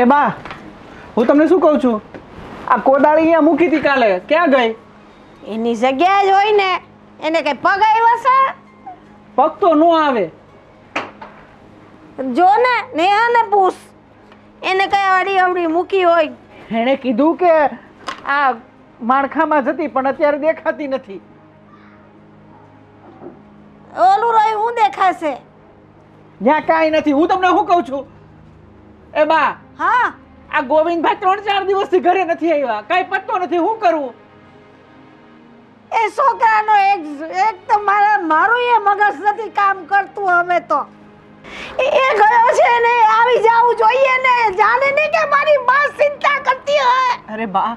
એ બા હું તમને શું કહું છું? આ કોદાળી અહીંયા મૂકી હતી કાલે. ક્યાં ગઈ? એની જગ્યાએ જ હોય ને એને કઈ પગ આવ્યો છે? પગ તો ન આવે. જો ને નેહાને પૂછ. એને કઈ અડી અવડી મૂકી હોય. એણે કીધું કે આ માળખામાં જતી પણ અત્યારે દેખાતી નથી. ઓલું રહ્યું હું દેખાશે? ત્યાં કાંઈ નથી. હું તમને શું કહું છું? એ બા હા. આ ગોવિંદભાઈ ત્રણ ચાર દિવસથી ઘરે નથી આવ્યા. કાંઈ પત્તો નથી હું કરવું એ છોકરાનો એક એક તો મારા મારું એ મગજ નથી કામ કરતું હવે તો. એ ગયો છે ને આવી જાવું જોઈએ ને. જાણે નહીં કે મારી બા ચિંતા કરતી હોય. અરે બા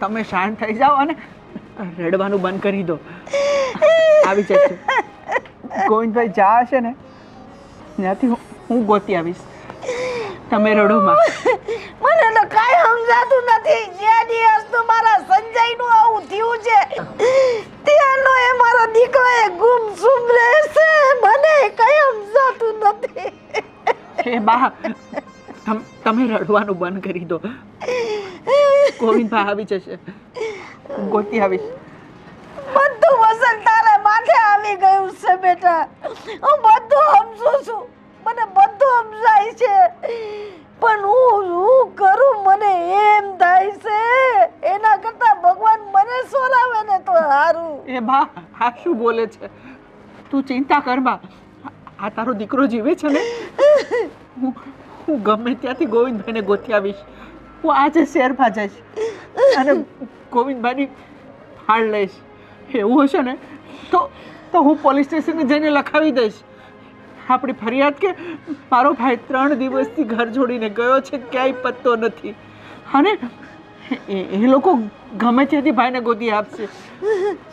તમે શાંત થઈ જાઓ અને રડવાનું બંધ કરી દો. આવી જશે ગોવિંદભાઈ જા હશે ને. ત્યાંથી હું- હું ગોતી આવીશ. તમે રડો માં. મને તો કાઈ સમજાતું નથી. જે દિવસ તો મારા સંજયનું આવું થયું છે ત્યાંનો એ મારો દીકરો એ ગુમસુમ રહેશે. મને કઈ સમજાતું નથી. એ બા તમે રડવાનું બંધ કરી દો. ગોવિંદભાઈ આવી જશે. ગોતી આવીશ. બધું વસન તારે માથે આવી ગયું છે બેટા. હું બધું સમજુ છું. મને સમજાય છે. પણ હું શું કરું? મને એમ થાય છે. એના કરતા ભગવાન મને સોરાવે ને તો સારું એ બા, આ શું બોલે છે? તું ચિંતા કર બા. આ તારો દીકરો જીવે છે ને? હું હું ગમે ત્યાંથી ગોવિંદભાઈને ગોતી આવીશ. હું આજે શેરમાં જઈશ. અને ગોવિંદભાઈની ફાળ લઈશ. એવું હશે ને? તો તો હું પોલીસ સ્ટેશને જઈને લખાવી દઈશ. આપણી ફરિયાદ કે મારો ભાઈ ત્રણ દિવસથી ઘર છોડીને ગયો છે ક્યાંય પત્તો નથી. અને એ લોકો ગમે ત્યાંથી ભાઈને ગોતી આપશે.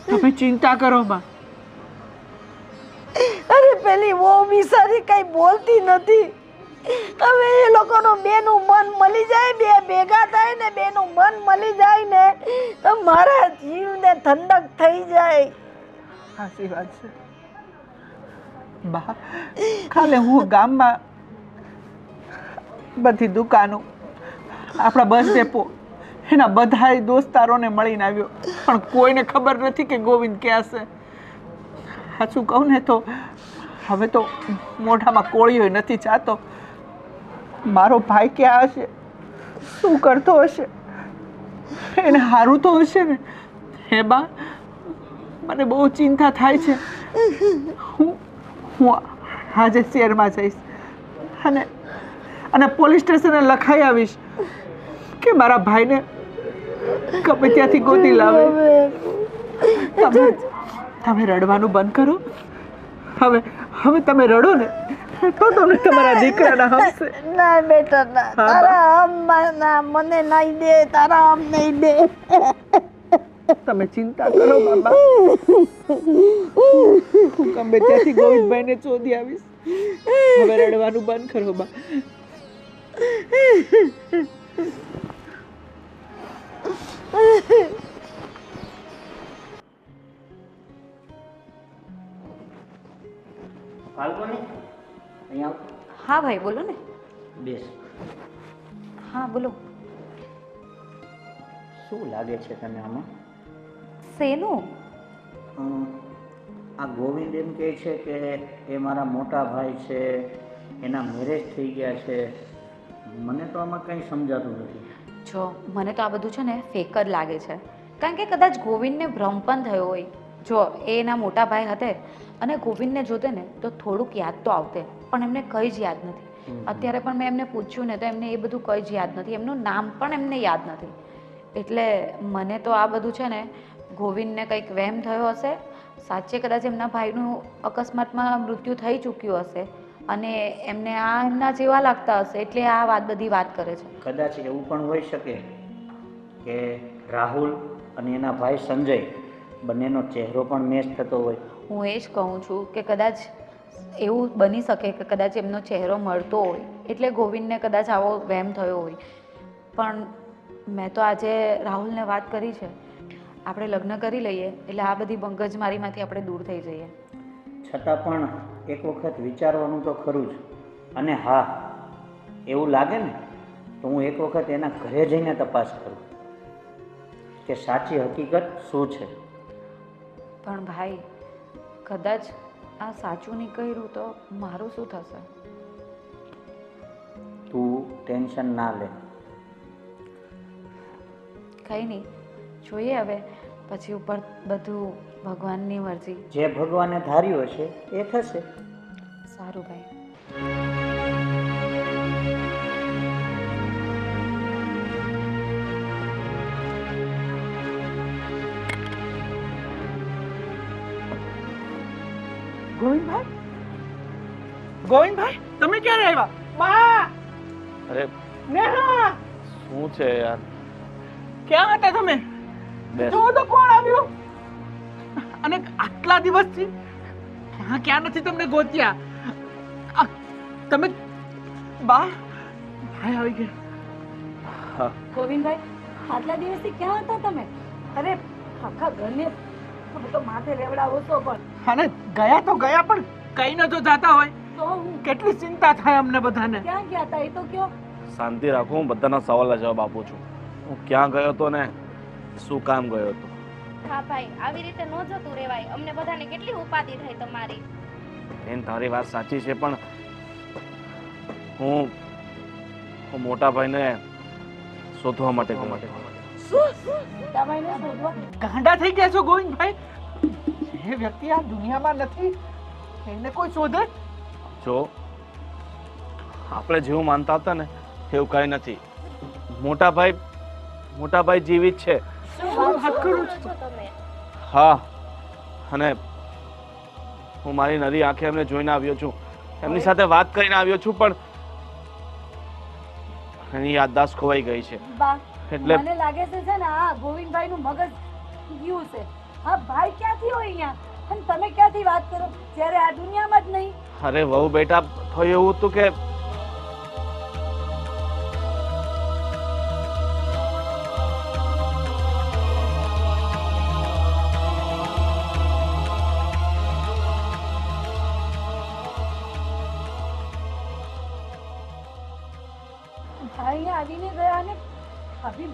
તમે ચિંતા કરો માં. અરે પેલી વો બિસારી કઈ બોલતી નથી. હવે એ લોકોનું બેનું મન મળી જાય બે ભેગા થાય ને બેનું મન મળી જાય ને તો મારા જીવને ઠંડક થઈ જાય. સાચી વાત છે. બા કાલે હું ગામમાં બધી દુકાનો, આપણા બસ ડેપો, એના બધાય દોસ્તારોને મળીને આવ્યો. પણ કોઈને ખબર નથી કે ગોવિંદ ક્યાં છે. સાચું કહું ને તો, હવે તો મોઢામાં કોળીઓ નથી જાતો મારો ભાઈ ક્યાં હશે? શું કરતો હશે? એને સારું તો હશે ને? હે બા, મને બહુ ચિંતા થાય છે. હું હું આજે શહેરમાં જઈશ. અને અને પોલીસ સ્ટેશને લખાઈ આવીશ કે મારા ભાઈને ગમે ત્યાંથી ગોતી લાવે. તમે તમે રડવાનું બંધ કરો. હવે હવે તમે રડો ને તો તમને તમારા દીકરાના હમશે ના બેટા ના તારા આમ માં ના મને નહીં દે તારા આમ નહીં દે. તમે ચિંતા કરો બાબા. હું ગમે ત્યાંથી ગોવિંદભાઈને ચોધી આવીશ. હવે રડવાનું બંધ કરો બા. અહીંયા હા ભાઈ બોલો ને. બેસ. હા બોલો. શું લાગે છે તને આમાં? શેનું? આ ગોવિંદ એમ કહે છે કે એ મારા મોટા ભાઈ છે એના મેરેજ થઈ ગયા છે. મને તો આમાં કંઈ સમજાતું નથી. જો મને તો આ બધું છે ને ફેક જ લાગે છે. કારણ કે કદાચ ગોવિંદને ભ્રમ પણ થયો હોય. જો એ એના મોટા ભાઈ હતે અને ગોવિંદને જોતે ને તો થોડુંક યાદ તો આવતે પણ એમને કંઈ જ યાદ નથી. અત્યારે પણ મેં એમને પૂછ્યું ને તો એમને એ બધું કંઈ જ યાદ નથી. એમનું નામ પણ એમને યાદ નથી. એટલે મને તો આ બધું છે ને ગોવિંદને કંઈક વહેમ થયો હશે? સાચે કદાચ એમના ભાઈનું અકસ્માતમાં મૃત્યુ થઈ ચૂક્યું હશે અને એમને આ એમના જેવા લાગતા હશે એટલે આ વાત બધી વાત કરે છે. કદાચ એવું પણ હોઈ શકે કે રાહુલ અને એના ભાઈ સંજય બંનેનો ચહેરો પણ મેચ થતો હોય. હું એ જ કહું છું કે કદાચ એવું બની શકે કે કદાચ એમનો ચહેરો મળતો હોય એટલે ગોવિંદને કદાચ આવો વહેમ થયો હોય. પણ મેં તો આજે રાહુલને વાત કરી છે. આપણે લગ્ન કરી લઈએ એટલે આ બધી બંગજમારીમાંથી આપણે દૂર થઈ જઈએ. છતાં પણ એક વખત વિચારવાનું તો ખરું જ. અને હા એવું લાગે ને તો હું એક વખત એના ઘરે જઈને તપાસ કરું કે સાચી હકીકત શું છે. પણ ભાઈ કદાચ આ સાચું નહીં કર્યું તો મારું શું થશે? તું ટેન્શન ના લે. કંઈ નહીં જોઈએ હવે. પછી ઉપર બધું ભગવાનની મરજી. જે ભગવાને ધાર્યું હશે એ થશે. સારું ભાઈ. ગોવિંદભાઈ? ગોવિંદભાઈ તમે ક્યારે આવ્યા? બા! અરે નેહા! શું છે યાર? ક્યાં હતા તમે? જો તો કોણ આવ્યું? અને આટલા દિવસથી હા ક્યાં નથી તમને ગોત્યા? આ, તમે બા ભાઈ આવી ગયા. હા. ગોવિંદભાઈ આટલા દિવસથી ક્યાં હતા તમે? અરે આખા ઘરને તો માથે લેવડાવો છો પણ. અને ગયા તો ગયા પણ કઈ ન જો જાતા હોય. તો હું કેટલી ચિંતા થાય અમને બધાને. ક્યાં ગયા હતા? એ તો કયો. શાંતિ રાખો હું બધાના સવાલના જવાબ આપું છું. હું ક્યાં ગયો તો ને શું કામ ગયો હતો? હા ભાઈ આવી રીતે ન જતું રહેવાય. અમને બધાને કેટલી ઉપાધિ થાય તમારી? એમ તારી વાત સાચી છે પણ હું હું મોટા ભાઈને શોધવા માટે ગયો. હતો. મોટાભાઈને શોધવા ગાંડા થઈ ગયા છો ગોવિંદભાઈ? જે વ્યક્તિ આ દુનિયામાં નથી એને કોઈ શોધે? જો આપણે જેવું માનતા હતા ને એવું કઈ નથી. મોટા ભાઈ મોટા ભાઈ જીવિત છે. શું વાત કરો છો છો તમે હા અને હું મારી નરી આંખે એમને જોઈને આવ્યો છું. એમની સાથે વાત કરીને આવ્યો છું પણ એની યાદદાસ્ત ખોવાઈ ગઈ છે. એટલે મને લાગે છે છે ને આ ગોવિંદભાઈ નું મગજ ગયું છે. હા ભાઈ ક્યાંથી હોય અહીંયા? અને તમે ક્યાંથી વાત કરો? જ્યારે આ દુનિયામાં જ નહીં. અરે વહુ બેટા થયું એવું હતું કે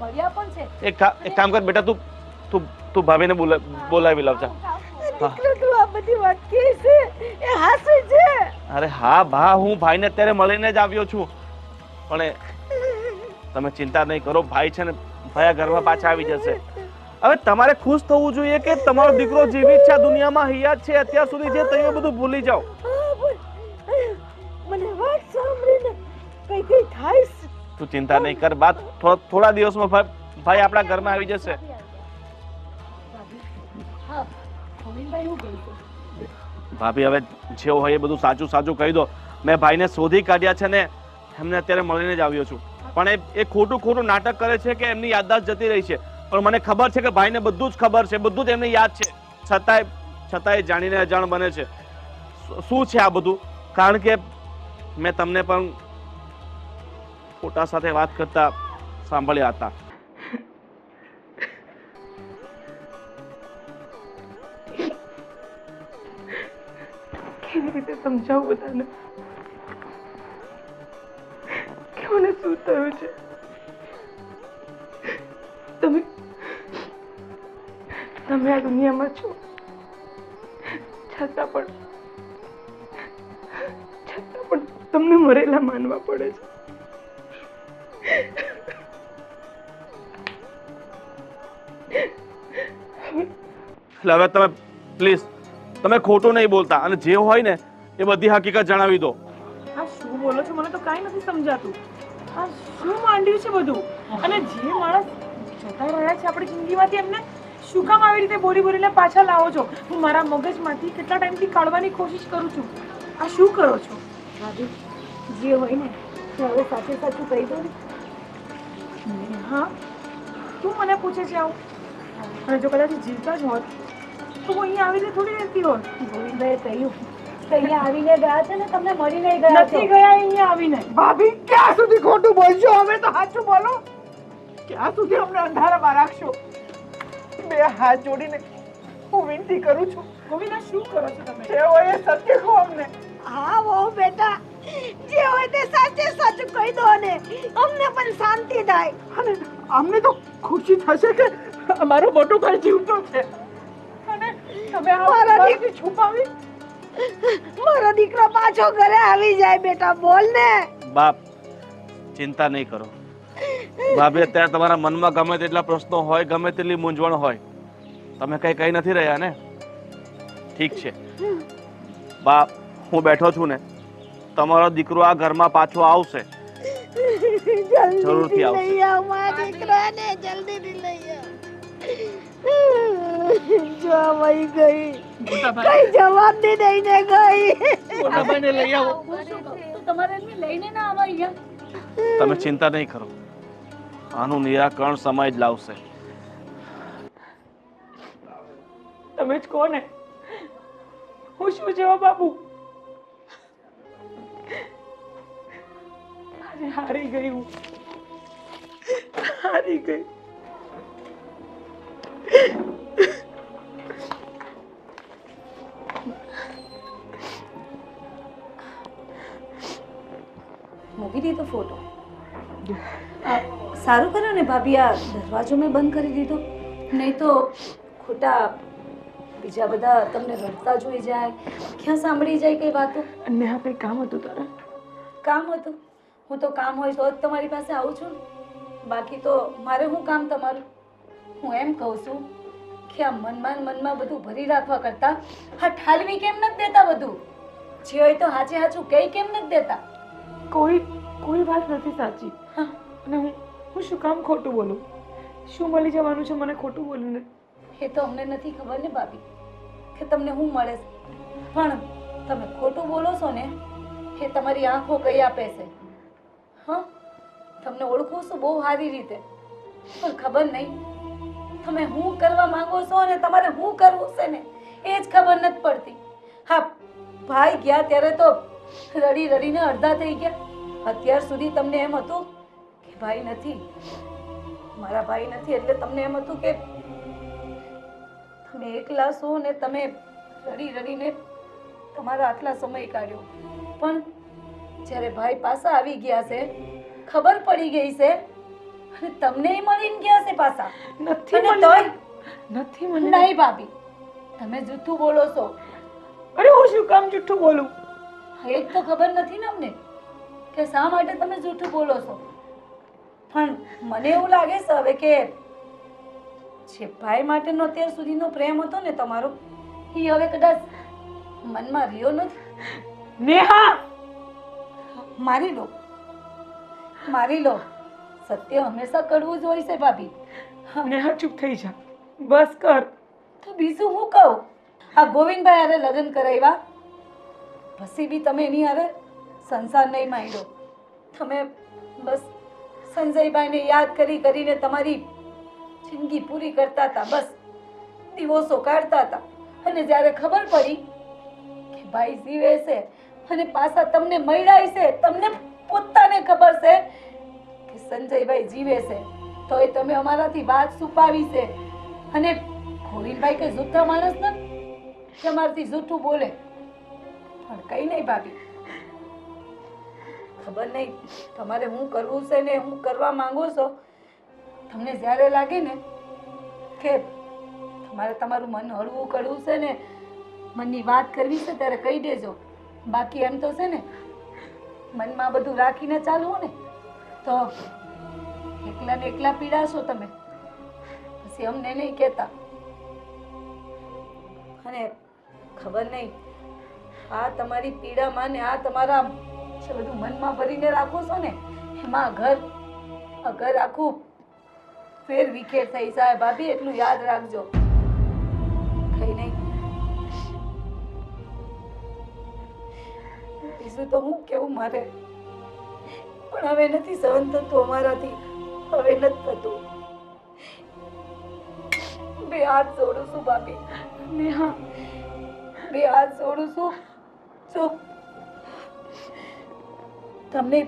મળ્યા પણ છે. એક એક કામ કર બેટા તું તું તું ભાભીને બોલા બોલાવી લાવજા. દીકરો તું આ બધી વાત કે છે. એ હાસે છે. અરે હા ભા હું ભાઈને અત્યારે મળીને જ આવ્યો છું. પણ તમે ચિંતા નહીં કરો ભાઈ છે ને આ ઘરમાં પાછા આવી જશે. હવે તમારે ખુશ થવું જોઈએ કે તમારો દીકરો જીવિત છે દુનિયામાં હયાત છે અત્યાર સુધી જે તમે બધું ભૂલી જાઓ. તું ચિંતા નહીં કર. બાદ થોડા દિવસમાં ભાઈ આપણા ઘરમાં આવી જશે. ભાભી, હવે જેવું હોય એ બધું સાચું સાચું કહી દો. મેં ભાઈને શોધી કાઢ્યા છે ને, એમને અત્યારે મળીને જ આવ્યો છું. પણ એ ખોટું ખોટું નાટક કરે છે કે એમની યાદદાસ્ત જતી રહી છે. પણ મને ખબર છે કે ભાઈને બધું જ ખબર છે. બધું જ એમને યાદ છે. છતાંય છતાંય જાણીને અજાણ બને છે. શું છે આ બધું? કારણ કે મેં તમને પણ ફોટા સાથે વાત કરતા સાંભળ્યા હતા. કેવી રીતે સમજાવું બધાને? કે મને શું થયું છે? તમે તમે આ દુનિયામાં છો? છતાં પણ છતાં પણ તમને મરેલા માનવા પડે છે. એટલે હવે તમે પ્લીઝ તમે ખોટું નહીં બોલતા અને જે હોય ને એ બધી હકીકત જણાવી દો. આ શું બોલો છો? મને તો કાંઈ નથી સમજાતું. આ શું માંડ્યું છે બધું? અને જે માણસ જતા રહ્યા છે આપણી જિંદગીમાંથી એમને શું કામ આવી રીતે બોલી બોલીને પાછા લાવો છો? હું મારા મગજમાંથી કેટલા ટાઈમથી કાઢવાની કોશિશ કરું છું? આ શું કરો છો? ભાભી જે હોય ને તે હવે સાચે સાચું કહી દો હા તું મને પૂછે છે આવું. અને જો કદાચ જીવતા જ હોત તો અહીંયા આવીને થોડી રહેતી હોત ગોવિંદભાઈ કહ્યું. અહીંયા આવીને ગયા છે ને તમને મળીને ગયા નથી ગયા અહીંયા આવીને. ભાભી ક્યાં સુધી ખોટું બોલશો? હવે તો સાચું બોલો. ક્યાં સુધી અમને અંધારામાં રાખશો? બે હાથ જોડીને હું વિનંતી કરું છું. ગોવિંદા શું કરો છો તમે? જે હોય એ સત્ય કહો અમને. હા વહુ બેટા. જે હોય તે સાચે સાચું કહી દો ને. અમને પણ શાંતિ થાય. અને અમને તો ખુશી થશે કે અમારો મોટો ભાઈ જીવતો છે. તમે મારા દીકરી છુપાવી? મારો દીકરો પાછો ઘરે આવી જાય બેટા બોલ ને. બાપ ચિંતા નહીં કરો. ભાભી અત્યારે તમારા મનમાં ગમે તેટલા પ્રશ્નો હોય ગમે તેટલી મૂંઝવણ હોય તમે કઈ કઈ નથી રહ્યા ને? ઠીક છે. બાપ હું બેઠો છું ને તમારો દીકરો આ ઘરમાં પાછો આવશે. જરૂરથી આવશે. જલ્દી લઈ આવ મારા દીકરાને જલ્દીથી લઈ આવ. જો વહી ગઈ કઈ જવાબ દે દઈને ગઈ. મોટા ભાઈને લઈ આવો. તમારે એમને લઈને ના આવા અહીંયા તમે ચિંતા નહીં કરો. આનું નિરાકરણ સમય જ લાવશે. તમે જ કોને? હું શું જવાબ આપું? અરે હારી ગઈ હું. હારી ગઈ. દીધો ફોટો. સારું કર્યું ને ભાભી આ દરવાજો મેં બંધ કરી દીધો. નહીં તો ખોટા બીજા બધા તમને રડતા જોઈ જાય ક્યાં સાંભળી જાય કઈ વાતો? અને આ કંઈ કામ હતું તારે? કામ હતું. હું તો કામ હોય તો જ તમારી પાસે આવું છું બાકી તો મારે શું કામ તમારું? હું એમ કહું છું કે આ મનમાં મનમાં બધું ભરી રાખવા કરતા હા ઠાલવી કેમ નથી દેતા બધું? જે હોય તો હાચે હાચું કઈ કેમ નથી દેતા? કોઈ કોઈ વાત નથી સાચી. હા. અને હું હું શું કામ ખોટું બોલું? શું મળી જવાનું છે મને ખોટું બોલીને? એ તો અમને નથી ખબર ને ભાભી કે તમને શું મળે છે. પણ તમે ખોટું બોલો છો ને એ તમારી આંખો કઈ આપે છે? હા? તમને ઓળખું છું બહુ સારી રીતે. પણ ખબર નહીં. તમે હું કરવા માંગો છો અને તમારે શું કરવું છે ને? એ જ ખબર નથી પડતી. હા ભાઈ ગયા ત્યારે તો રડી રડીને અડધા થઈ ગયા. અત્યાર સુધી તમને એમ હતું કે ભાઈ નથી મારા ભાઈ નથી એટલે તમને એમ હતું કે તમે એકલા છો ને તમે રડી રડીને તમારા આટલા સમય કાઢ્યો. પણ જ્યારે ભાઈ પાછા આવી ગયા છે ખબર પડી ગઈ છે અને તમને મળીને ગયા છે પાછા. નથી મને નથી મને નહીં ભાભી તમે જૂઠું બોલો છો. અરે હું શું કામ જુઠ્ઠું બોલું? એ જ તો ખબર નથી ને અમને કે શા માટે તમે જૂઠું બોલો છો. પણ મને એવું લાગે છે હવે કે જે ભાઈ માટેનો અત્યાર સુધીનો પ્રેમ હતો ને તમારો એ હવે કદાચ મનમાં રહ્યો નથી. નેહા! મારી લો મારી લો સત્ય હંમેશા કડવું જ હોય છે ભાભી. નેહા ચૂપ થઈ જા. બસ કર. તો બીજું હું કહું? આ ગોવિંદભાઈ અરે લગ્ન કરાવ્યા. પછી બી તમે એની હારે સંસાર નહીં માંડ્યો તમે બસ સંજયભાઈને યાદ કરી કરીને તમારી જિંદગી પૂરી કરતા હતા, બસ દિવસો કાઢતા હતા. અને જ્યારે ખબર પડી કે ભાઈ જીવે છે અને પાછા તમને મળ્યા છે, તમને પોતાને ખબર છે કે સંજયભાઈ જીવે છે, તોય તમે અમારાથી વાત છુપાવી છે. અને ગોવિંદભાઈ કે જૂઠા માણસ ને કે જૂઠું બોલે? પણ કઈ નહીં ભાભી. ખબર નહીં, તમારે શું કરવું છે ને હું કરવા માંગો છો. તમને જ્યારે લાગે ને કે તમારે તમારું મન હળવું કરવું છે ને, મનની વાત કરવી છે ત્યારે કહી દેજો. બાકી એમ તો છે ને, મનમાં બધું રાખીને ચાલવું ને, તો એકલા ને એકલા પીડાશો તમે. પછી અમને નહીં કહેતા. અને ખબર નહીં આ તમારી પીડામાં ને આ તમારા છે બધું મનમાં ભરીને રાખો છો ને, એમાં ઘર આ ઘર આખું ફેર વિખેર થઈ જાય, ભાભી, એટલું યાદ રાખજો. કઈ નહીં. બીજું તો હું કેવું મારે? પણ હવે નથી સહન થતું અમારાથી. હવે નથી થતું. બે હાથ જોડું છું, ભાભી. બે હાથ જોડું છું. જો, તમને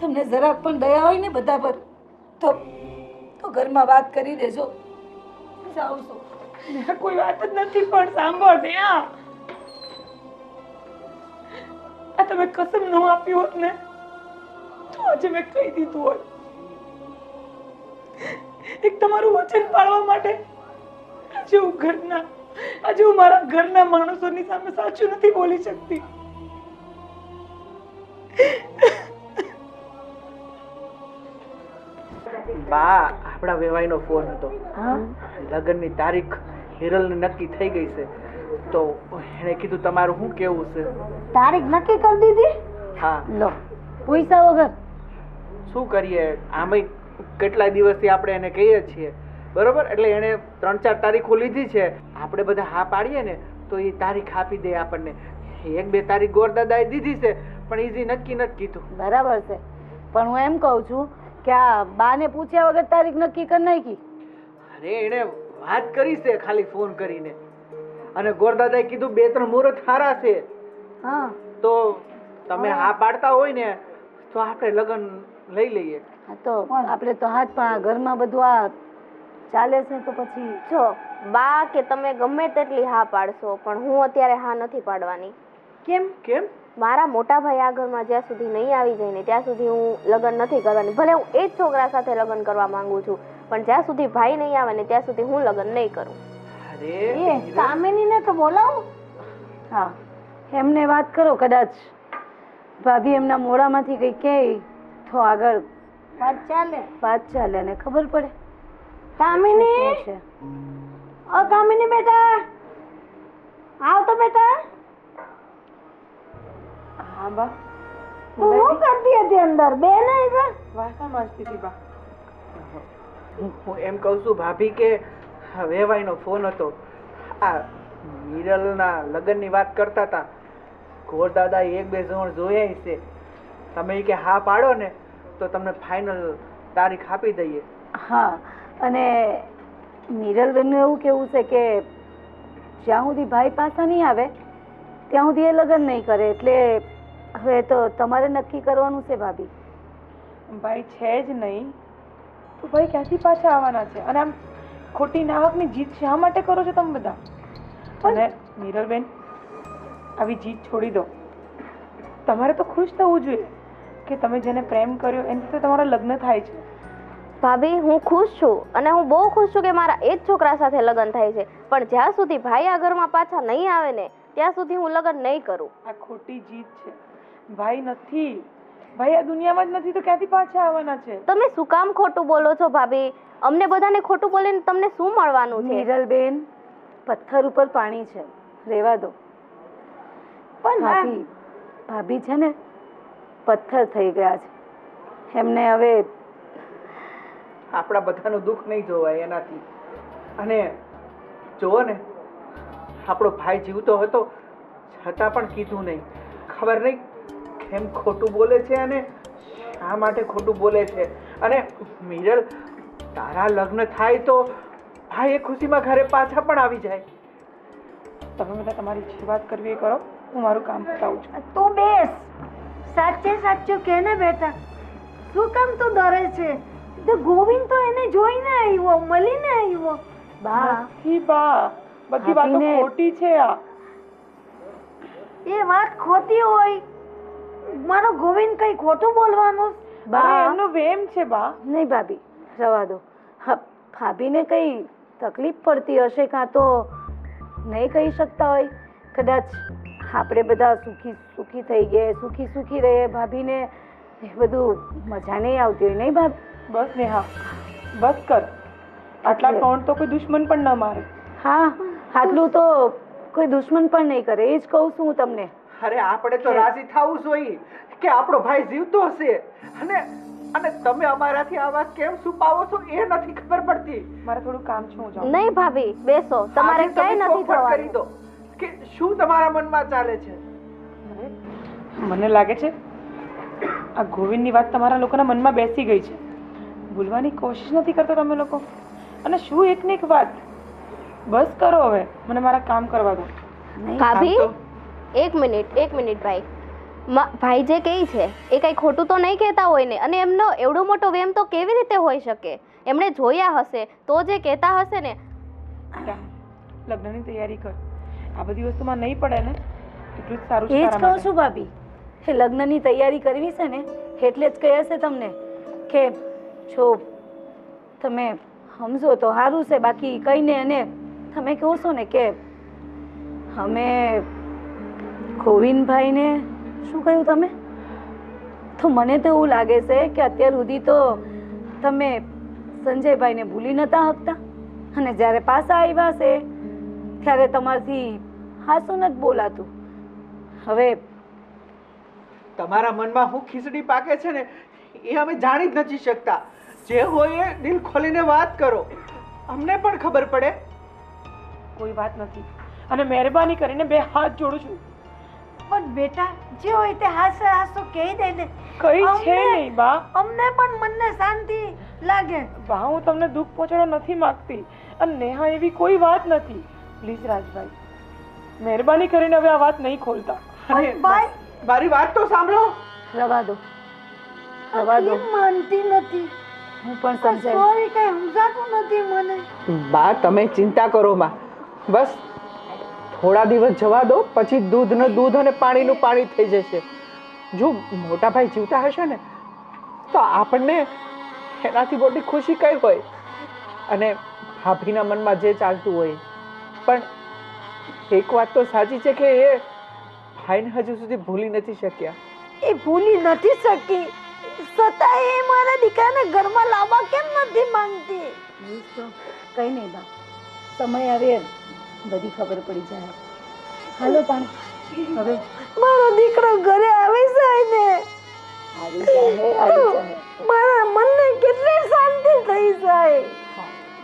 તમને જરાક પણ દયા હોય ને બધા પર, તો તો ઘરમાં વાત કરી દેજો. જાઉં કોઈ વાત જ નથી, પણ સાંભળ નેહા આ. તમે કસમ ન આપી હોત ને, તો આજે મેં કહી દીધું હોત. એક તમારું વચન પાળવા માટે હું ઘરના આજે હું મારા ઘરના માણસોની સામે સાચું નથી બોલી શકતી. બા આપણા વેવાઈનો ફોન હતો. લગ્નની તારીખ હિરલને નક્કી થઈ ગઈ છે. તો એણે કીધું તમારું શું કેવું છે? તારીખ નક્કી કરી દીધી? હા. લો પૈસા વગર. શું કરીએ? આમે કેટલા દિવસથી આપણે એને કહીએ છીએ? બરોબર? એટલે એણે ત્રણ ચાર તારીખો લીધી છે. આપણે બધા હા પાડીએ ને તો એ તારીખ આપી દે આપણને. એક બે તારીખ ગોરદાદાએ દીધી છે પણ ઈઝી નક્કી નથી કીધું. બરાબર છે. પણ હું એમ કહું છું કે આ બાને પૂછ્યા વગર તારીખ નક્કી કરી નાખી. અરે એણે વાત કરી છે ખાલી ફોન કરીને. અને ગોરદાદાએ કીધું બે ત્રણ મુહૂર્ત સારા છે. હા. તો તમે હા પાડતા હોય ને તો આપણે લગ્ન લઈ લઈએ. તો આપણે તો હાથ પણ ઘરમાં બધું આ ચાલે છે તો પછી જો બા કે તમે ગમે તેટલી હા પાડશો પણ હું અત્યારે હા નથી પાડવાની. કેમ? કેમ? મારા મોટા ભાઈ આ ઘરમાં જ્યાં સુધી નહીં આવી જાય ને ત્યાં સુધી હું લગ્ન નથી કરવાની. ભલે હું એ જ છોકરા સાથે લગ્ન કરવા માંગુ છું પણ જ્યાં સુધી ભાઈ નહીં આવે ને ત્યાં સુધી હું લગ્ન નહીં કરું. અરે એ કામિનીને તો બોલાવો. હા. એમને વાત કરો કદાચ. ભાભી એમના મોડામાંથી કંઈ કહે તો આગળ વાત ચાલે. વાત ચાલે ને ખબર પડે. કામિની? છે? ઓ કામિની બેટા. આવ તો બેટા. હા બા. તું શું કરતી હતી અંદર? બે. નહીં વાસણ માંજતી હતી બા? હું એમ કહું છું ભાભી કે વેવાઈનો ફોન હતો. આ મિરલના લગ્નની વાત કરતા હતા ગોરદાદા એક બે જણ જોયા છે તમે કે હા પાડો ને તો તમને ફાઇનલ તારીખ આપી દઈએ. હા. અને મિરલબેનનું એવું કેવું છે કે જ્યાં સુધી ભાઈ પાછા નહીં આવે, ત્યાં સુધી એ લગ્ન નહીં કરે. એટલે હવે તો તમારે નક્કી કરવાનું છે ભાભી. ભાઈ છે જ નહીં. તો ભાઈ ક્યાંથી પાછા આવવાના છે? અને આમ ખોટી નાહકની જીત શા માટે કરો છો તમે બધા? અને મિરરબેન આવી જીત છોડી દો. તમારે તો ખુશ થવું જોઈએ કે તમે જેને પ્રેમ કર્યો એની સાથે તમારા લગ્ન થાય છે. ભાભી હું ખુશ છું અને હું બહુ ખુશ છું કે મારા એ જ છોકરા સાથે લગ્ન થાય છે. પણ જ્યાં સુધી ભાઈ આ ઘરમાં પાછા નહીં આવે ને ત્યાં સુધી હું લગ્ન નહીં કરું. આ ખોટી જીત છે. ભાઈ નથી. ભાઈ આ દુનિયામાં જ નથી તો ક્યાંથી પાછા આવવાના છે? તમે શું કામ ખોટું બોલો છો ભાભી? અમને બધાને ખોટું બોલીને તમને શું મળવાનું છે? મિરલબેન પથ્થર ઉપર પાણી છે. રેવા દો. પણ ભાભી ભાભી છે ને પથ્થર થઈ ગયા છે. એમને હવે આપણા બધાનું દુઃખ નહીં જોવાય એનાથી. અને જુઓ ને, આપણો ભાઈ જીવતો હતો છતાં પણ કીધું નહીં. ખબર નહીં કેમ ખોટું બોલે છે અને શા માટે ખોટું બોલે છે. અને મિરલ તારા લગ્ન થાય તો ભાઈ એ ખુશીમાં ઘરે પાછા પણ આવી જાય. તમે બધા તમારી જે વાત કરવી એ કરો, હું મારું કામ પતાવું છું. તું બેસ. સાચે સાચું કે ને બેટા. શું કામ તું ડરે છે? તો ગોવિંદ તો એને જોઈને આવ્યો મળીને આવ્યો. બા. નથી બા. બધી વાતો ખોટી છે આ. એ વાત ખોટી હોય. મારો ગોવિંદ કઈ ખોટું બોલવાનું બા. એમનો વેમ છે બા. નહીં ભાભી. રવા દો. ભાભીને કઈ તકલીફ પડતી હશે કાં તો નહીં કહી શકતા હોય? કદાચ આપણે બધા સુખી સુખી થઈ ગયા સુખી સુખી રહીએ ભાભીને. એ બધું મજા નહીં આવતી હોય નહીં ભાભી? બસ નેહા બસ કર. આટલા કોણ ટોન્ટ તો કોઈ દુશ્મન પણ ન મારે. હા આટલું તો કોઈ દુશ્મન પણ નહીં કરે. એ જ કહું છું હું તમને. અરે આપણે તો રાજી થવું જોઈએ કે આપણો ભાઈ જીવતો હશે. અને અને તમે અમારાથી આ વાત કેમ છુપાવો છો એ નથી ખબર પડતી. મારે થોડું કામ છે હું જાઉં. નહીં ભાભી બેસો. તમારે ક્યાંય નથી થવાનું કરી દો. કે શું તમારા મનમાં ચાલે છે? મને લાગે છે આ ગોવિંદની વાત તમારા લોકોના મનમાં બેસી ગઈ છે. ભૂલવાની કોશિશ નથી કરતા તમે લોકો. અને શું એક ને એક વાત? બસ કરો હવે. મને મારા કામ કરવા દો. ભાભી એક મિનિટ એક મિનિટ ભાઈ. ભાઈ જે કહે છે એ કંઈ ખોટું તો નહીં કહેતા હોય ને? અને એમનો એવડો મોટો વેમ તો કેવી રીતે હોઈ શકે? એમણે જોયા હશે તો જે કહેતા હશે ને લગ્નની તૈયારી કર. આ બધી વસ્તુમાં નહીં પડે ને? એટલું જ સારું એ જ કહું. છું ભાભી એ લગ્નની તૈયારી કરવી છે ને એટલે જ કહે છે તમને કે જો તમે સમજો તો સારું છે, બાકી કહીને અને તમે કહો છો ને કે અમે ગોવિંદભાઈને શું કહ્યું તમે? તો મને તો એવું લાગે છે કે અત્યાર સુધી તો તમે સંજયભાઈને ભૂલી નતા શકતા અને જ્યારે પાછા આવ્યા છે, ત્યારે તમારથી હાસું નથી બોલાતું. હવે તમારા મનમાં હું ખીચડી પાકે છે ને એ અમે જાણી જ નથી શકતા. જે હોય એ દિલ ખોલીને વાત કરો. અમને પણ ખબર પડે. કોઈ વાત નથી. અને મહેરબાની કરીને બે હાથ જોડું છું. પણ બેટા જે હોય તે હાસે હાસો કહી દે ને. કઈ છે નહીં બા. અમને પણ મનને શાંતિ લાગે. બા હું તમને દુઃખ પહોંચાડવા નથી માંગતી. અને નેહા એવી કોઈ વાત નથી. પ્લીઝ રાજભાઈ મહેરબાની કરીને હવે આ વાત નહીં ખોલતા. મારી વાત તો સાંભળો. રવા દો. રવા દો. માનતી નથી. હું પણ સંજય સોરી કઈ સમજાતું નથી મને. બા તમે ચિંતા કરો માં. બસ થોડા દિવસ જવા દો પછી દૂધનું દૂધ અને પાણીનું પાણી થઈ જશે. જો મોટા ભાઈ જીવતા હશે ને તો આપણને એનાથી મોટી ખુશી કઈ હોય? અને ભાભીના મનમાં જે ચાલતું હોય. પણ એક વાત તો સાચી છે કે એ ભાઈને હજુ સુધી ભૂલી નથી શક્યા. એ ભૂલી નથી શકી. છતાં એ મારા દીકરાને ઘરમાં લાવવા કેમ નથી માંગતી? કઈ નહીં બા. સમય આવે બધી ખબર પડી જાય. હાલો તાણ હવે મારો દીકરો ઘરે આવી જાય ને. મારા મનને કેટલી શાંતિ થઈ જાય.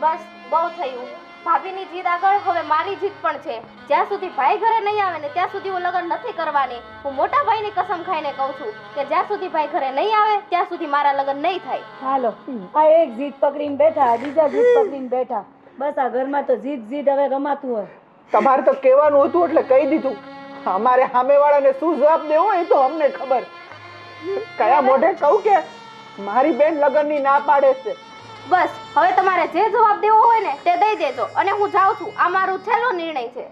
બસ બહુ થયું. ભાભીની જીદ આગળ હવે મારી જીદ પણ છે. જ્યાં સુધી ભાઈ ઘરે નહીં આવે ને ત્યાં સુધી હું લગ્ન નથી કરવાની હું મોટા ભાઈની કસમ ખાઈને કહું છું કે જ્યાં સુધી ભાઈ ઘરે નહીં આવે ત્યાં સુધી મારા લગ્ન નહીં થાય. હાલો. આ એક જીત પકડીને બેઠા બીજા જીત પકડીને બેઠા. બસ આ ઘરમાં તો જીદ જીદ હવે રમાતું હોય. તમારે તો કહેવાનું હતું એટલે કહી દીધું. અમારે સામેવાળાને શું જવાબ દેવો એ તો અમને ખબર. કયા મોઢે કહું કે મારી બેન લગ્નની ના પાડે છે. બસ હવે તમારે જે જવાબ દેવો હોય ને તે દઈ દેજો અને હું જાઉં છું. આ મારો છેલ્લો નિર્ણય છે.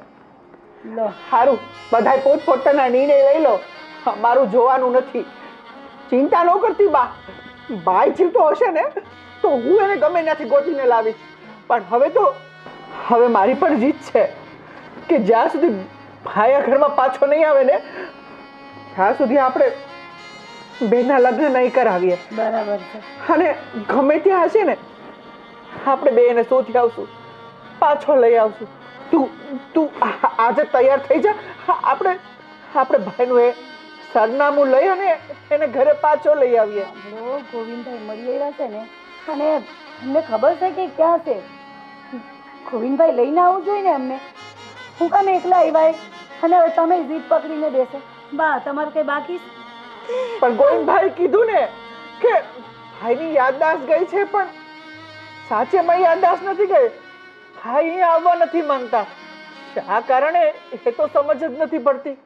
સારું બધાય પોતપોતાના નિર્ણય લઈ લો. મારું જોવાનું નથી. ચિંતા ન કરતી બા. ભાઈ જીવતો હશે ને? તો હું એને ગમે ત્યાંથી ગોતીને લાવીશ. પણ હવે તો હવે મારી પણ જીત છે. કે જ્યાં સુધી ભાઈ ઘરમાં પાછો નહીં આવે ને ત્યાં સુધી આપણે બેના લગ્ન નહીં કરાવીએ. બરાબર છે. અને ગમે ત્યાં હશે ને આપણે બે એને શોધી આવશું. પાછો લઈ આવશું. તું તું આજે તૈયાર થઈ જા. આપણે આપણે ભાઈનું એ સરનામું લઈ અને એને ઘરે પાછો લઈ આવીએ. ગોવિંદભાઈ મળી આવ્યા છે ને? અને અમને ખબર છે કે ક્યાં છે? ગોવિંદભાઈ લઈને આવવું જોઈએ ને અમને. હું કામ એકલા આવ્યા અને હવે તમે જીદ પકડીને બેસો. બા તમારે કઈ બાકી પણ ગોવિંદભાઈ કીધું ને કે ભાઈની યાદદાસ્ત ગઈ છે પણ સાચે મારી યાદદાસ્ત નથી ગઈ. અહીંયા આવવા નથી માંગતા. શા કારણે એ તો સમજ જ નથી પડતી?